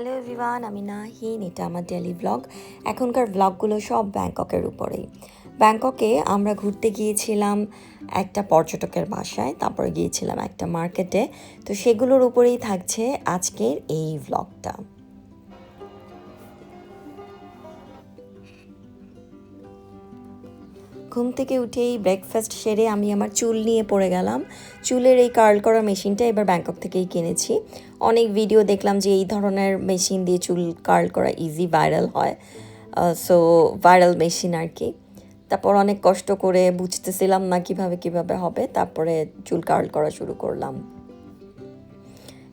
Hello everyone, আমি নাহিন, এটা আমার ডেলি ব্লগ এখনকার ব্লগগুলো সব ব্যাংককের উপরেই। ব্যাংককে আমরা ঘুরতে গিয়েছিলাম একটা পর্যটকের বাসায়, তারপরে গিয়েছিলাম একটা মার্কেটে। তো সেগুলোর উপরেই থাকছে আজকের এই ব্লগটা ঘুম থেকে উঠেই ব্রেকফাস্ট সেরে আমি আমার চুল নিয়ে পড়ে গেলাম। চুলের এই কার্ল করার মেশিনটা এবার ব্যাংকক থেকেই কিনেছি। অনেক ভিডিও দেখলাম যে এই ধরনের মেশিন দিয়ে চুল কার্ল করা ইজি ভাইরাল হয়। সো ভাইরাল মেশিন আর কি। তারপর অনেক কষ্ট করে বুঝতেছিলাম না কীভাবে কীভাবে হবে। তারপরে চুল কার্ল করা শুরু করলাম।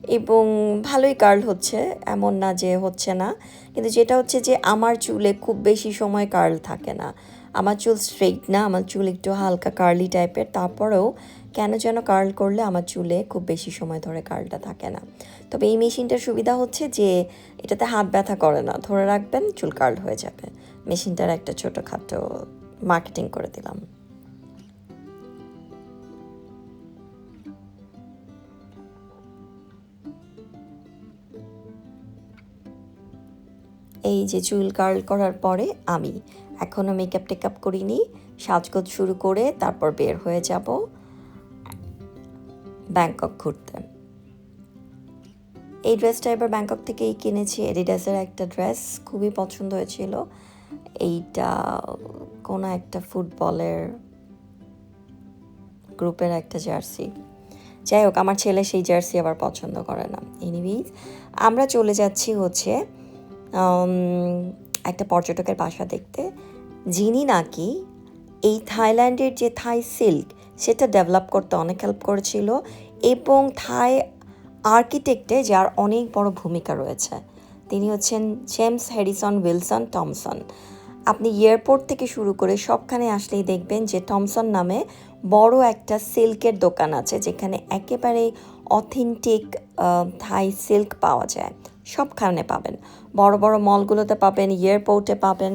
এবং ভালোই কার্ল হচ্ছে, এমন না যে হচ্ছে না। কিন্তু যেটা হচ্ছে যে আমার চুলে খুব বেশি সময় কার্ল থাকে না। আমার চুল স্ট্রেইট না, আমার চুল একটু হালকা কার্লি টাইপের তারপরেও কেন যেন কার্ল করলে আমার চুলে খুব বেশি সময় ধরে কার্লটা থাকে না। তবে এই মেশিনটার সুবিধা হচ্ছে যে, এটাতে হাত ব্যথা করে না। ধরে রাখবেন, চুল কার্ল হয়ে যাবে। মেশিনটার একটা ছোটোখাটো মার্কেটিং করে দিলাম। এই যে চুল কার্ল করার পরে আমি এখনও মেকআপ টেকআপ করিনি, সাজগোজ শুরু করে তারপর বের হয়ে যাব ব্যাংকক ঘুরতে। এই ড্রেসটা এবার ব্যাংকক থেকেই কিনেছি এডিডাসের একটা ড্রেস খুবই পছন্দ হয়েছিল। এইটা কোনো একটা ফুটবলের গ্রুপের একটা জার্সি। যাই হোক, আমার ছেলে সেই জার্সি আবার পছন্দ করে না। এনিওয়েজ আমরা চলে যাচ্ছি হচ্ছে একটা পর্যটকের বাসা দেখতে। যিনি নাকি এই থাইল্যান্ডের যে থাই সিল্ক, সেটা ডেভেলপ করতে অনেক হেল্প করেছিল এবং থাই আর্কিটেক্টে যার অনেক বড় ভূমিকা রয়েছে। তিনি হচ্ছেন জেমস হ্যারিসন উইলসন টমসন আপনি এয়ারপোর্ট থেকে শুরু করে সবখানে আসলেই দেখবেন যে টমসন নামে বড় একটা সিল্কের দোকান আছে, যেখানে একেবারে অথেন্টিক থাই সিল্ক পাওয়া যায়। সবখানে পাবেন। বড় বড় মলগুলোতে পাবেন এয়ারপোর্টে পাবেন।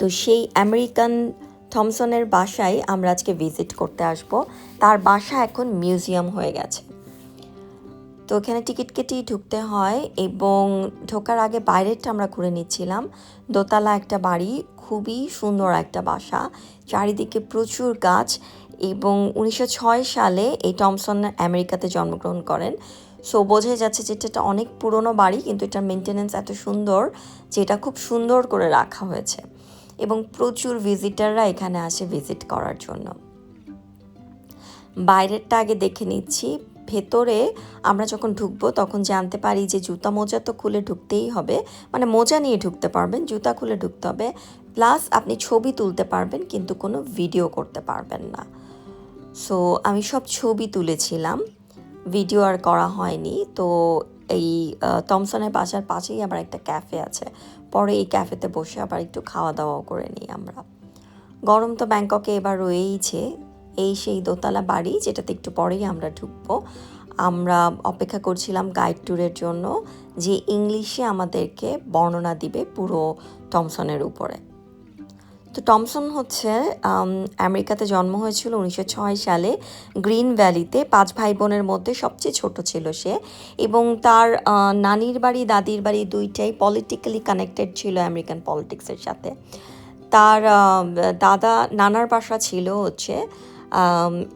তো সেই আমেরিকান থমসনের বাসায় আমরা আজকে ভিজিট করতে আসব। তার বাসা এখন মিউজিয়াম হয়ে গেছে। তো এখানে টিকিট কেটেই ঢুকতে হয় এবং ঢোকার আগে বাইরেরটা আমরা ঘুরে নিচ্ছিলাম। দোতলা একটা বাড়ি, খুবই সুন্দর একটা বাসা, চারিদিকে প্রচুর গাছ এবং উনিশশো ছয় সালে এই টমসন আমেরিকাতে জন্মগ্রহণ করেন। সো বোঝাই যাচ্ছে যে এটা অনেক পুরনো বাড়ি, কিন্তু এটার মেনটেনেন্স এত সুন্দর যে এটা খুব সুন্দর করে রাখা হয়েছে। এবং প্রচুর ভিজিটাররা এখানে আসে ভিজিট করার জন্য। বাইরেরটা আগে দেখে নিচ্ছি। ভেতরে আমরা যখন ঢুকবো তখন জানতে পারি যে জুতা মোজা তো খুলে ঢুকতেই হবে। মানে মোজা নিয়ে ঢুকতে পারবেন, জুতা খুলে ঢুকতে হবে। প্লাস আপনি ছবি তুলতে পারবেন কিন্তু কোনো ভিডিও করতে পারবেন না। সো আমি সব ছবি তুলেছিলাম। ভিডিও আর করা হয়নি। তো এই টমসনের বাসার পাশেই আবার একটা ক্যাফে আছে। পরে এই ক্যাফেতে বসে আবার একটু খাওয়া দাওয়াও করে নিই আমরা। গরম তো ব্যাংককে এবার রয়েইছে। এই সেই দোতলা বাড়ি যেটাতে একটু পরেই আমরা ঢুকবো। আমরা অপেক্ষা করছিলাম গাইড ট্যুরের জন্য যে ইংলিশে আমাদেরকে বর্ণনা দিবে পুরো টমসনের উপরে। তো টমসন হচ্ছে আমেরিকাতে জন্ম হয়েছিল উনিশশো ছয় সালে। গ্রিন ভ্যালিতে পাঁচ ভাই বোনের মধ্যে সবচেয়ে ছোট ছিল সে এবং তার নানির বাড়ি, দাদির বাড়ি দুইটাই পলিটিক্যালি কানেক্টেড ছিল আমেরিকান পলিটিক্সের সাথে। তার দাদা, নানার বাসা ছিল হচ্ছে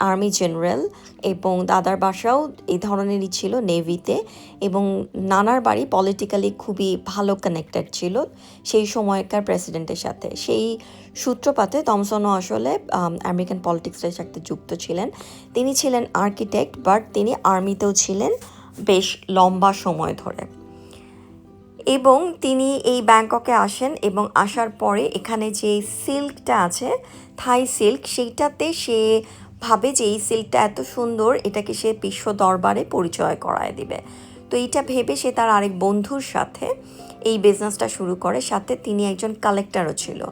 আর্মি জেনারেল এবং দাদার বাসাও এই ধরনেরই ছিল নেভিতে এবং নানার বাড়ি পলিটিক্যালি খুবই ভালো কানেক্টেড ছিল সেই সময়কার প্রেসিডেন্টের সাথে। সেই সূত্রপাতে তমসনও আসলে আমেরিকান পলিটিক্সের সাথে যুক্ত ছিলেন। তিনি ছিলেন আর্কিটেক্ট বাট তিনি আর্মিতেও ছিলেন বেশ লম্বা সময় ধরে। এবং তিনি এই ব্যাংককে আসেন এবং আসার পরে এখানে যে সিল্কটা আছে, থাই সিল্ক, সেইটাতে সে ভাবে যে এই সিল্কটা এত সুন্দর, এটাকে সে বিশ্ব দরবারে পরিচয় করায় দিবে। তো এইটা ভেবে সে তার আরেক বন্ধুর সাথে এই বিজনেসটা শুরু করে। সাথে তিনি একজন কালেক্টরও ছিল।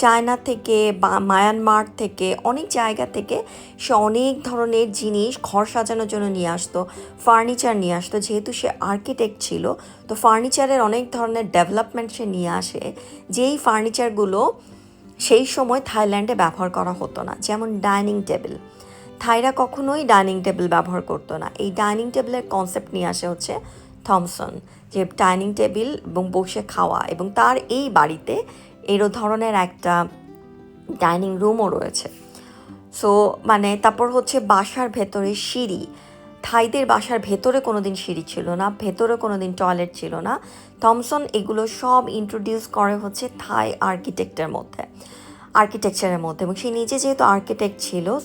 চায়না থেকে বা মায়ানমার থেকে অনেক জায়গা থেকে সে অনেক ধরনের জিনিস ঘর সাজানোর জন্য নিয়ে আসতো ফার্নিচার নিয়ে আসতো। যেহেতু সে আর্কিটেক্ট ছিল, তো ফার্নিচারের অনেক ধরনের ডেভেলপমেন্ট সে নিয়ে আসে। যেই ফার্নিচারগুলো সেই সময় থাইল্যান্ডে ব্যবহার করা হতো না, যেমন ডাইনিং টেবিল থাইরা কখনোই ডাইনিং টেবিল ব্যবহার করতো না। এই ডাইনিং টেবিলের কনসেপ্ট নিয়ে আসে হচ্ছে থমসন যে ডাইনিং টেবিল এবং বসে খাওয়া এবং তার এই বাড়িতে এরও ধরনের একটা ডাইনিং রুমও রয়েছে। সো মানে তারপর হচ্ছে বাসার ভেতরে সিঁড়ি। থাইদের বাসার ভেতরে কোনো দিন সিঁড়ি ছিল না, ভেতরে কোনো দিন টয়লেট ছিল না। থমসন এগুলো সব ইন্ট্রোডিউস করে হচ্ছে থাই আর্কিটেক্টের মধ্যে আর্কিটেকচারের মধ্যে। এবং সে নিজে যেহেতু আর্কিটেক্ট ছিল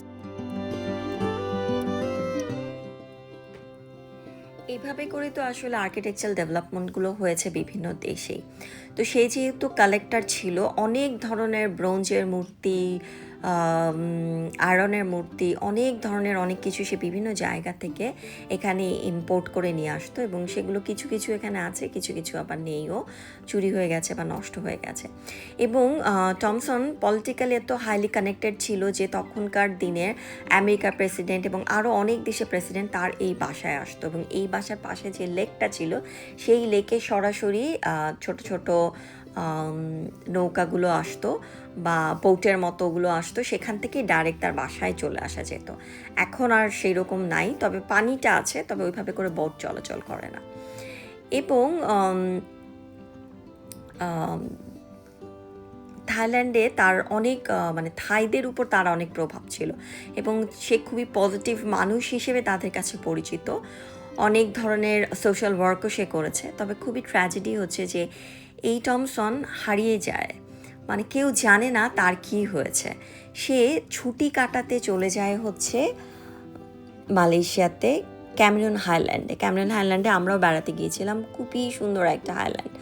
এইভাবে করে তো আসলে আর্কিটেকচারাল ডেভেলপমেন্টগুলো হয়েছে বিভিন্ন দেশেই। তো সেই যেহেতু কালেক্টর ছিল, অনেক ধরনের ব্রোঞ্জের মূর্তি আয়রনের মূর্তি, অনেক ধরনের অনেক কিছু সে বিভিন্ন জায়গা থেকে এখানে ইম্পোর্ট করে নিয়ে আসতো এবং সেগুলো কিছু কিছু এখানে আছে, কিছু কিছু আবার নেইও, চুরি হয়ে গেছে বা নষ্ট হয়ে গেছে। এবং টমসন পলিটিক্যালি এত হাইলি কানেক্টেড ছিল যে তখনকার দিনের আমেরিকার প্রেসিডেন্ট এবং আরও অনেক দেশের প্রেসিডেন্ট তার এই বাসায় আসতো এবং এই বাসার পাশে যে লেকটা ছিল, সেই লেকে সরাসরি ছোট ছোট নৌকাগুলো আসতো বা বোটের মতো ওগুলো আসতো, সেখান থেকে ডাইরেক্ট তার বাসায় চলে আসা যেত। এখন আর সেই রকম নাই, তবে পানিটা আছে, তবে ওইভাবে করে বোট চলাচল করে না। এবং থাইল্যান্ডে তার অনেক মানে থাইদের উপর তার অনেক প্রভাব ছিল। এবং সে খুবই পজিটিভ মানুষ হিসেবে তাদের কাছে পরিচিত। অনেক ধরনের সোশ্যাল ওয়ার্কও সে করেছে। তবে খুবই ট্র্যাজেডি হচ্ছে যে এই টমসন হারিয়ে যায়। মানে কেউ জানে না তার কি হয়েছে। সে ছুটি কাটাতে চলে যায় হচ্ছে মালয়েশিয়াতে ক্যামেরন হাইল্যান্ডে। ক্যামেরন হাইল্যান্ডে আমরাও বেড়াতে গিয়েছিলাম, খুবই সুন্দর একটা হাইল্যান্ড।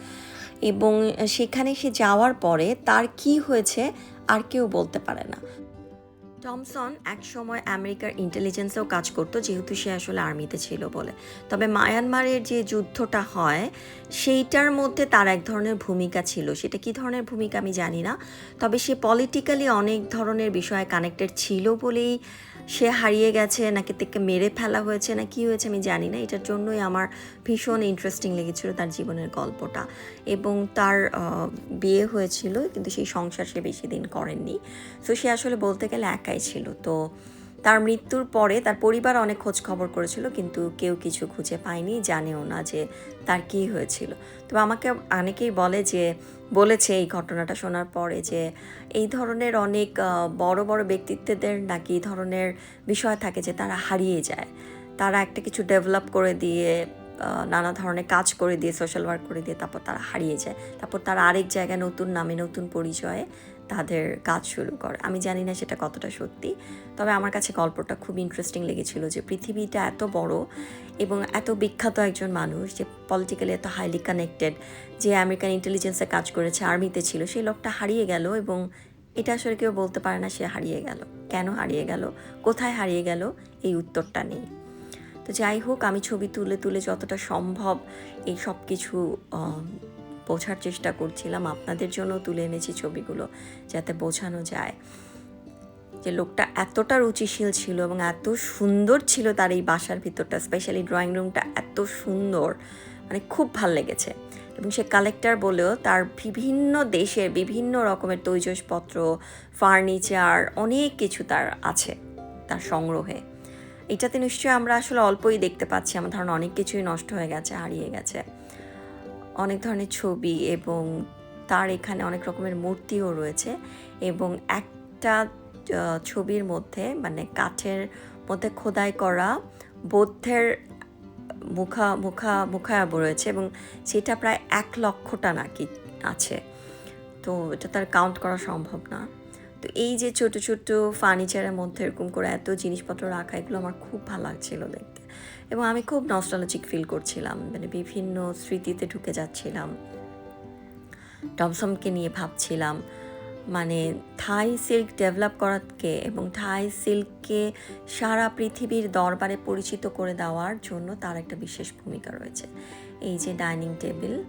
এবং সেখানে সে যাওয়ার পরে তার কি হয়েছে আর কেউ বলতে পারে না। টমসন এক সময় আমেরিকার ইন্টেলিজেন্সেও কাজ করতো, যেহেতু সে আসলে আর্মিতে ছিল বলে। তবে মায়ানমারের যে যুদ্ধটা হয়, সেইটার মধ্যে তার এক ধরনের ভূমিকা ছিল। সেটা কি ধরনের ভূমিকা আমি জানি না। তবে সে পলিটিক্যালি অনেক ধরনের বিষয়ে কানেক্টেড ছিল বলেই সে হারিয়ে গেছে, নাকি তাকে মেরে ফেলা হয়েছে, না কি হয়েছে আমি জানি না। এটার জন্যই আমার ভীষণ ইন্টারেস্টিং লেগেছিল তার জীবনের গল্পটা। এবং তার বিয়ে হয়েছিল, কিন্তু সেই সংসার সে বেশি দিন করেননি। তো সে আসলে বলতে গেলে একাই ছিল। তো তার মৃত্যুর পরে তার পরিবার অনেক খোঁজ খবর করেছিল, কিন্তু কেউ কিছু খুঁজে পায়নি, জানেও না যে তার কী হয়েছিল। তবে আমাকে অনেকেই বলে যে বলেছে এই ঘটনাটা শোনার পরে যে এই ধরনের অনেক বড় বড় ব্যক্তিত্বদের নাকি এই ধরনের বিষয় থাকে যে তারা হারিয়ে যায়। তারা একটা কিছু ডেভেলপ করে দিয়ে নানা ধরনের কাজ করে দিয়ে সোশ্যাল ওয়ার্ক করে দিয়ে তারপর তারা হারিয়ে যায়। তারপর তারা আরেক জায়গায় নতুন নামে নতুন পরিচয়ে তাদের কাজ শুরু করে। আমি জানি না সেটা কতটা সত্যি, তবে আমার কাছে গল্পটা খুব ইন্টারেস্টিং লেগেছিল যে পৃথিবীটা এত বড় এবং এত বিখ্যাত একজন মানুষ যে পলিটিক্যালি এত হাইলি কানেক্টেড যে আমেরিকান ইন্টেলিজেন্সে কাজ করেছে আর্মিতে ছিল, সেই লোকটা হারিয়ে গেল এবং এটা আসলে কেউ বলতে পারে না সে হারিয়ে গেল। কেন হারিয়ে গেল? কোথায় হারিয়ে গেল? এই উত্তরটা নেই। তো যাই হোক, আমি ছবি তুলে তুলে যতটা সম্ভব এই সব কিছু বোঝার চেষ্টা করছিলাম, আপনাদের জন্য তুলে এনেছি ছবিগুলো যাতে বোঝানো যায়। যে লোকটা এতটা রুচিশীল ছিল এবং এত সুন্দর ছিল তার এই বাসার ভিতরটা স্পেশালি ড্রয়িং রুমটা এত সুন্দর মানে খুব ভালো লেগেছে। এবং সে কালেক্টর বলেও তার বিভিন্ন দেশের বিভিন্ন রকমের তৈজসপত্র ফার্নিচার অনেক কিছু তার আছে, তার সংগ্রহে। এটাতে নিশ্চয়ই আমরা আসলে অল্পই দেখতে পাচ্ছি, আমার ধারণা অনেক কিছুই নষ্ট হয়ে গেছে, হারিয়ে গেছে। অনেক ধরনের ছবি এবং তার এখানে অনেক রকমের মূর্তিও রয়েছে এবং একটা ছবির মধ্যে মানে কাঠের মধ্যে খোদাই করা বৌদ্ধের মুখা মুখা, মুখায়াব রয়েছে এবং সেটা প্রায় এক লক্ষটা নাকি আছে। তো এটা তার কাউন্ট করা সম্ভব না। তো এই যে ছোট ছোট ফার্নিচারের মধ্যে এরকম করে এত জিনিসপত্র রাখা, এগুলো আমার খুব ভালো লাগছিল দেখতে। এবং আমি খুব নস্টালজিক ফিল করছিলাম মানে বিভিন্ন স্মৃতিতে ঢুকে যাচ্ছিলাম। টমসমকে নিয়ে ভাবছিলাম মানে থাই সিল্ক ডেভেলপ করাকে এবং থাই সিল্ককে সারা পৃথিবীর দরবারে পরিচিত করে দেওয়ার জন্য তার একটা বিশেষ ভূমিকা রয়েছে। এই যে ডাইনিং টেবিল।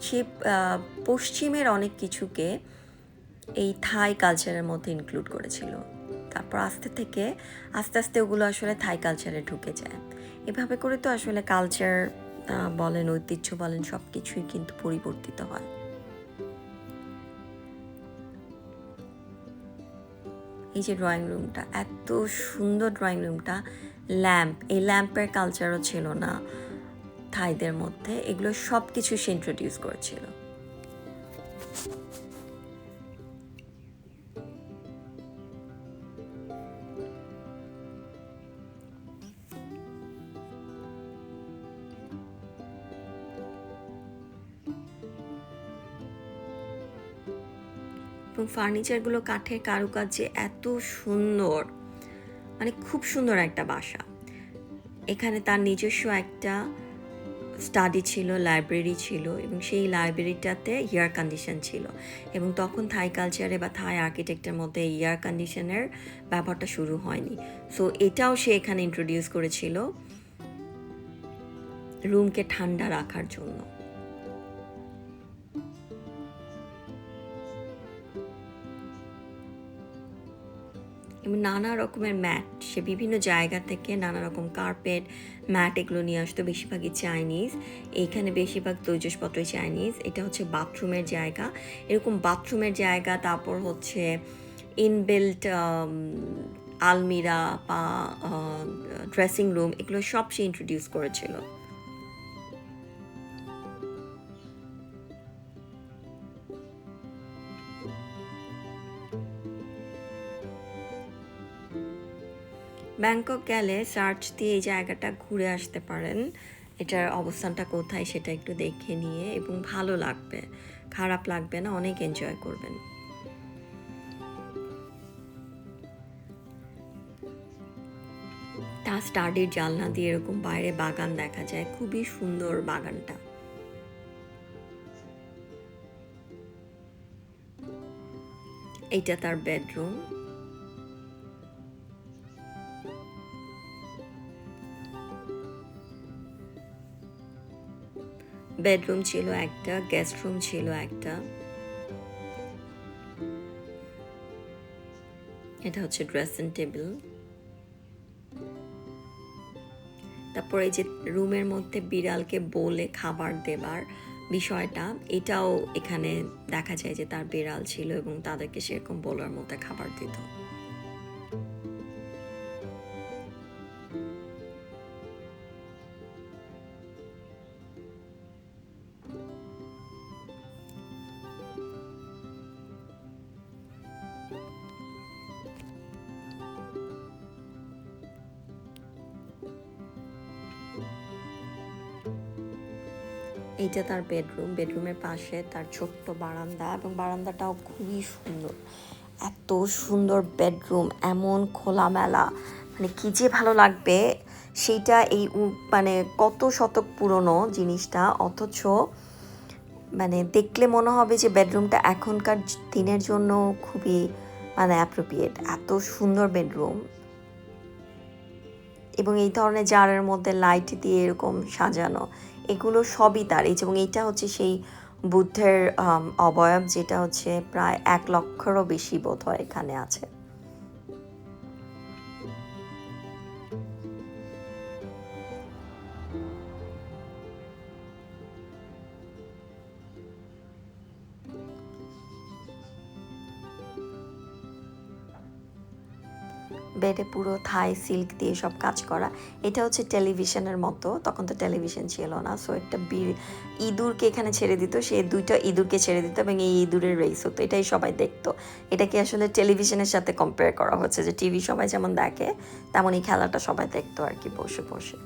সে পশ্চিমের অনেক কিছুকে এই থাই কালচারের মধ্যে ইনক্লুড করেছিল। তারপর আস্তে থেকে আস্তে আস্তে ওগুলো আসলে থাই কালচারে ঢুকে যায়। এভাবে করে তো আসলে কালচার বলেন, ঐতিহ্য বলেন সব কিছুই কিন্তু পরিবর্তিত হয়। এই যে ড্রয়িং রুমটা এত সুন্দর ড্রয়িং রুমটা ল্যাম্প এই ল্যাম্পের কালচারও ছিল না থাইদের মধ্যে, এগুলো সব কিছু সে ইন্ট্রোডিউস করেছিল। ফার্নিচারগুলো কাঠের কারুকার্যে এত সুন্দর। মানে খুব সুন্দর একটা বাসা। এখানে তার নিজস্ব একটা স্টাডি ছিল লাইব্রেরি ছিল এবং সেই লাইব্রেরিটাতে এয়ার কন্ডিশন ছিল এবং তখন থাই কালচারে বা থাই আর্কিটেক্টের মধ্যে এয়ার কন্ডিশনের ব্যবহারটা শুরু হয়নি। সো এটাও সে এখানে ইন্ট্রোডিউস করেছিল। রুমকে ঠান্ডা রাখার জন্য। এবং নানা রকমের ম্যাট। সে বিভিন্ন জায়গা থেকে নানা রকম কার্পেট, ম্যাট এগুলো নিয়ে আসতো বেশিরভাগই চাইনিজ। এইখানে বেশিরভাগ তৈজসপত্র চাইনিজ। এটা হচ্ছে বাথরুমের জায়গা। এরকম বাথরুমের জায়গা, তারপর হচ্ছে ইনবিল্ট আলমিরা বা ড্রেসিং রুম, এগুলো সব সে ইন্ট্রোডিউস করেছিল। ব্যাংকক গেলে সার্চ দিয়ে এই জায়গাটা ঘুরে আসতে পারেন। এটার অবস্থানটা কোথায় সেটা একটু দেখে নিয়ে এবং ভালো লাগবে। খারাপ লাগবে না, অনেক এনজয় করবেন। তা স্টাডির জালনা দিয়ে এরকম বাইরে বাগান দেখা যায়, খুবই সুন্দর বাগানটা। এইটা তার বেডরুম। বেডরুম ছিল একটা গেস্ট রুম ছিল একটা। এটা হচ্ছে ড্রেসিং টেবিল তারপরে এই যে রুমের মধ্যে বিড়ালকে বলে খাবার দেবার বিষয়টা, এটাও এখানে দেখা যায় যে তার বিড়াল ছিল এবং তাদেরকে সেরকম বলার মতো খাবার দিত। এইটা তার বেডরুম বেডরুমের পাশে তার ছোট্ট বারান্দা এবং বারান্দাটাও খুবই সুন্দর। এত সুন্দর বেডরুম এমন খোলামেলা মানে কী যে ভালো লাগবে, সেইটা এই মানে কত শতক পুরনো জিনিসটা, অথচ মানে দেখলে মনে হবে যে বেডরুমটা এখনকার দিনের জন্য খুবই মানে অ্যাপ্রোপ্রিয়েট এত সুন্দর বেডরুম এবং এই ধরনের জারের মধ্যে লাইট দিয়ে এরকম সাজানো। এগুলো সবই তার। এই এবং এটা হচ্ছে সেই বুদ্ধের অবয়ব যেটা হচ্ছে প্রায় এক লক্ষেরও বেশি বোধ হয় এখানে আছে। বেডে পুরো থাই সিল্ক দিয়ে সব কাজ করা। এটা হচ্ছে টেলিভিশনের মতো, তখন তো টেলিভিশন ছিল না। সো একটা বীর ইঁদুরকে এখানে ছেড়ে দিত, সে দুইটা ইঁদুরকে ছেড়ে দিত এবং এই ইঁদুরের রেস হতো। এটাই সবাই দেখতো। এটাকে আসলে টেলিভিশনের সাথে কম্পেয়ার করা হচ্ছে? যে টিভি সবাই যেমন দেখে তেমন এই খেলাটা সবাই দেখতো আর কি বসে বসে।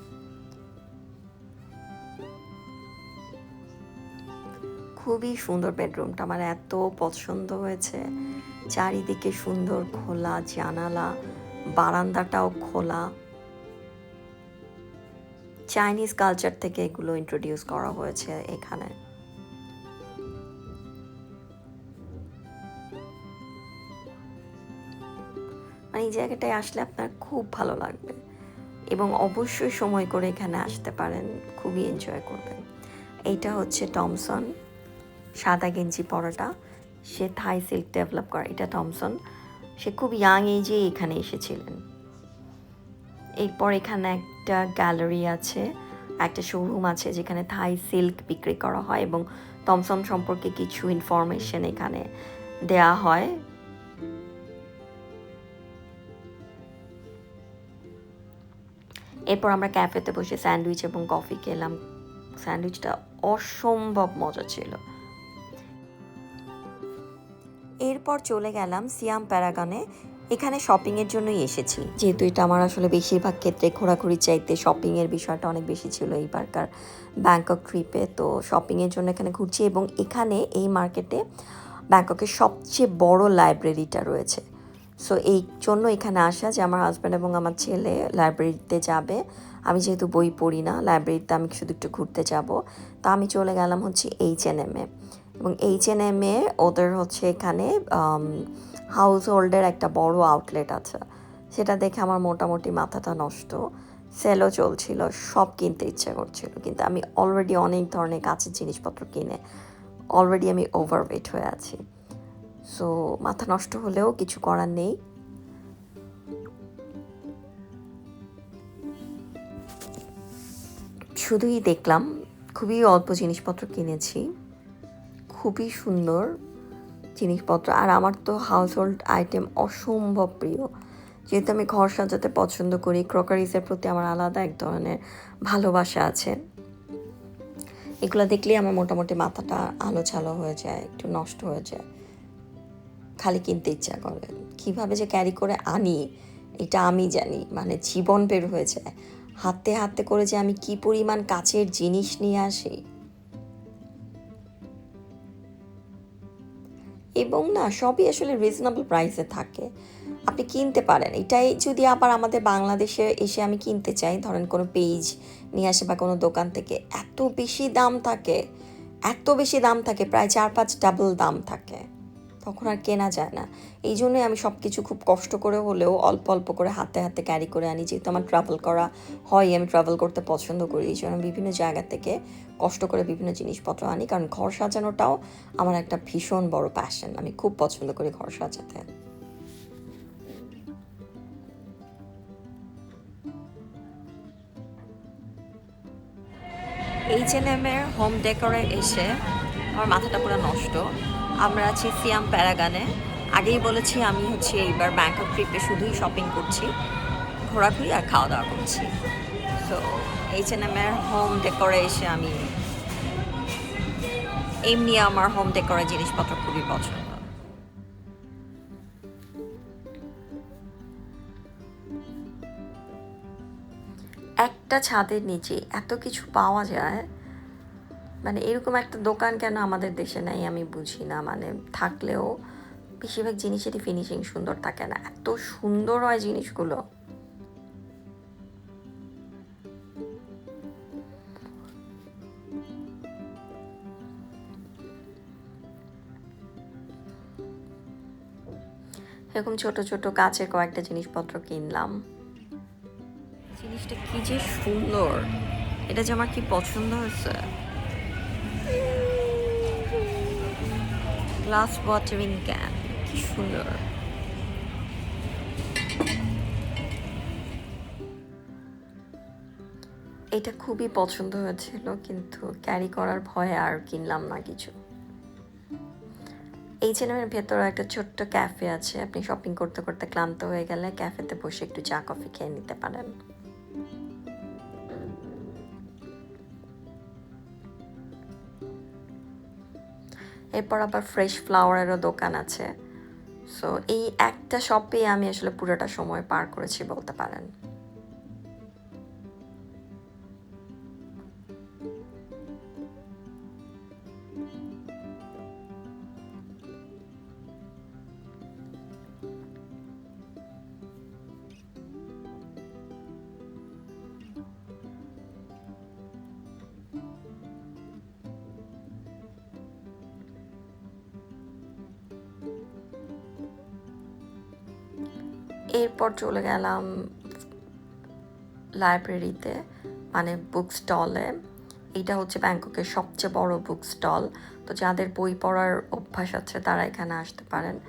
খুবই সুন্দর বেডরুমটা আমার এত পছন্দ হয়েছে। চারিদিকে সুন্দর খোলা জানালা। বারান্দাটাও খোলা। চাইনিজ কালচার থেকে এগুলো ইন্ট্রোডিউস করা হয়েছে এখানে। মানে এই জায়গাটায় আসলে আপনার খুব ভালো লাগবে। এবং অবশ্যই সময় করে এখানে আসতে পারেন, খুবই এনজয় করবেন। এইটা হচ্ছে টমসন সাদা গেঞ্জি পরাটা। সে থাই সিল্ক ডেভেলপ করে, এটা টমসন সে খুব ইয়াং এজে এখানে এসেছিলেন। এরপর এখানে একটা গ্যালারি আছে, একটা শোরুম আছে যেখানে থাই সিল্ক বিক্রি করা হয় এবং টমসন সম্পর্কে কিছু ইনফরমেশন এখানে দেয়া হয়। এরপর আমরা ক্যাফেতে বসে স্যান্ডউইচ এবং কফি খেলাম। স্যান্ডউইচটা অসম্ভব মজা ছিল। এরপর চলে গেলাম সিয়াম প্যারাগনে। এখানে শপিংয়ের জন্যই এসেছি। যেহেতু এটা আমার আসলে বেশিরভাগ ক্ষেত্রে ঘোরাঘুরি চাইতে শপিংয়ের বিষয়টা অনেক বেশি ছিল এইবারকার ব্যাংকক ট্রিপে তো শপিংয়ের জন্য এখানে ঘুরছি এবং এখানে এই মার্কেটে ব্যাংককের সবচেয়ে বড় লাইব্রেরিটা রয়েছে। সো এই জন্য এখানে আসা যে আমার হাজব্যান্ড এবং আমার ছেলে লাইব্রেরিতে যাবে। আমি যেহেতু বই পড়ি না লাইব্রেরিতে আমি শুধু একটু ঘুরতে যাব। তা আমি চলে গেলাম হচ্ছে এইচ এন এম এবং এইচ এন এম এ ওদের হচ্ছে এখানে হাউস হোল্ডের একটা বড় আউটলেট আছে। সেটা দেখে আমার মোটামুটি মাথাটা নষ্ট। সেলও চলছিল, সব কিনতে ইচ্ছে করছিল। কিন্তু আমি অলরেডি অনেক ধরনের কাছের জিনিসপত্র কিনে অলরেডি আমি ওভারওয়েট হয়ে আছি। সো মাথা নষ্ট হলেও কিছু করার নেই। শুধুই দেখলাম, খুবই অল্প জিনিসপত্র কিনেছি। খুবই সুন্দর জিনিসপত্র। আর আমার তো হাউস হোল্ড আইটেম অসম্ভব প্রিয়। যেহেতু আমি ঘর সাজাতে পছন্দ করি ক্রকারিজের প্রতি আমার আলাদা এক ধরনের ভালোবাসা আছে। এগুলো দেখলেই আমার মোটামুটি মাথাটা আলো ছালো হয়ে যায়, একটু নষ্ট হয়ে যায়। খালি কিনতে ইচ্ছা করে। কীভাবে যে ক্যারি করে আনি, এটা আমি জানি। মানে জীবন বের হয়ে যায়। হাতে হাতে করে যে আমি কি পরিমাণ কাচের জিনিস নিয়ে আসি এবং না, সবই আসলে রিজনেবল প্রাইসে থাকে। আপনি কিনতে পারেন। এটাই যদি আবার আমাদের বাংলাদেশে এসে আমি কিনতে চাই, ধরেন কোনো পেজ নিয়ে আসে বা কোনো দোকান থেকে, এত বেশি দাম থাকে, এত বেশি দাম থাকে, প্রায় চার পাঁচ ডাবল দাম থাকে। তখন আর কেনা যায় না। এই জন্যই আমি সব কিছু খুব কষ্ট করে হলেও অল্প অল্প করে হাতে হাতে ক্যারি করে আনি। যেহেতু আমার ট্রাভেল করা হয়, আমি ট্রাভেল করতে পছন্দ করি। এই জন্য বিভিন্ন জায়গা থেকে কষ্ট করে বিভিন্ন জিনিসপত্র আনি। কারণ ঘর সাজানোটাও আমার একটা ভীষণ বড় প্যাশন আমি খুব পছন্দ করি ঘর সাজাতে। এইচ এন এম এর হোম ডেকোরে এসে আমার মাথাটা পুরো নষ্ট। আমরা আছি সিয়াম প্যারাগানে। আগেই বলেছি আমি হচ্ছে এইবার ব্যাংকক ট্রিপে শুধুই শপিং করছি, ঘোরাঘুরি আর খাওয়া দাওয়া করছি। তো এইচ এন এম এর হোম ডেকোরে এসে আমি এমনি আমার হোম ডেকোরে জিনিসপত্র খুবই পছন্দ। একটা ছাদের নিচে এত কিছু পাওয়া যায় মানে এরকম একটা দোকান কেন আমাদের দেশে নাই আমি বুঝি না। মানে থাকলেও বেশিরভাগ জিনিসেরই ফিনিশিং সুন্দর থাকে না। এত সুন্দর হয় জিনিসগুলো। এরকম ছোট ছোট কাছের কয়েকটা জিনিসপত্র কিনলাম। জিনিসটা কি যে সুন্দর। এটা যে আমার কি পছন্দ হয়েছে? গ্লাস ওয়াটারিং ক্যান কি সুন্দর। এটা খুবই পছন্দ হয়েছিল, কিন্তু ক্যারি করার ভয়ে আর কিনলাম না কিছু। এই চ্যানেলের ভেতরে একটা ছোট্ট ক্যাফে আছে, আপনি শপিং করতে করতে ক্লান্ত হয়ে গেলে ক্যাফেতে বসে একটু চা কফি খেয়ে নিতে পারেন। এরপর আবার ফ্রেশ ফ্লাওয়ারেরও দোকান আছে। সো এই একটা শপে আমি আসলে পুরোটা সময় পার করেছি বলতে পারেন। এরপর চলে গেলাম লাইব্রেরিতে মানে বুক স্টলে এইটা হচ্ছে ব্যাংককের সবচেয়ে বড় বুক স্টল তো যাদের বই পড়ার অভ্যাস আছে, তারা এখানে আসতে পারেন।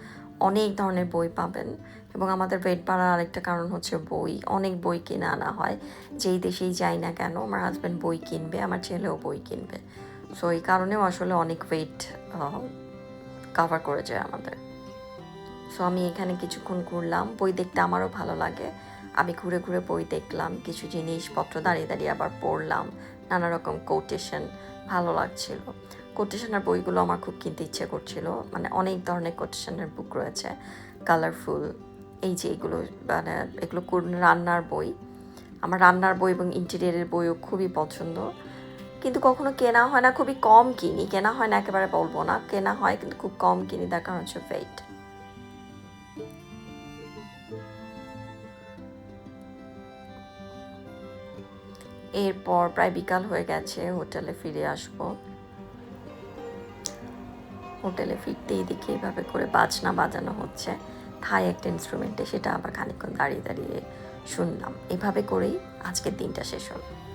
অনেক ধরনের বই পাবেন। এবং আমাদের ওয়েট বাড়ার আরেকটা কারণ হচ্ছে বই। অনেক বই কিনে আনা হয়। যেই দেশেই যাই না কেন, আমার হাজব্যান্ড বই কিনবে, আমার ছেলেও বই কিনবে। সো এই কারণেও আসলে অনেক ওয়েট কভার করে যায় আমাদের। সো আমি এখানে কিছুক্ষণ ঘুরলাম, বই দেখতে আমারও ভালো লাগে। আমি ঘুরে ঘুরে বই দেখলাম, কিছু জিনিসপত্র দাঁড়িয়ে দাঁড়িয়ে আবার পড়লাম, নানা রকম কোটেশন ভালো লাগছিল। কোটেশনের বইগুলো আমার খুব কিনতে ইচ্ছে করছিল মানে অনেক ধরনের কোটেশনের বুক রয়েছে কালারফুল এই যে এগুলো মানে এগুলো রান্নার বই। আমার রান্নার বই এবং ইন্টেরিয়ারের বইও খুবই পছন্দ। কিন্তু কখনো কেনা হয় না, খুবই কম কিনি, কেনা হয় না একেবারে বলব না, কেনা হয় কিন্তু খুব কম কিনি, তার কারণ হচ্ছে ফেট এরপর প্রায় বিকাল হয়ে গেছে, হোটেলে ফিরে আসব। হোটেলে ফিরতে দেখি এভাবে করে বাজনা বাজানো হচ্ছে। থাই একটা ইনস্ট্রুমেন্টে সেটা আবার খানিকক্ষণ দাঁড়িয়ে দাঁড়িয়ে শুনলাম। এভাবে করেই আজকের দিনটা শেষ হলো।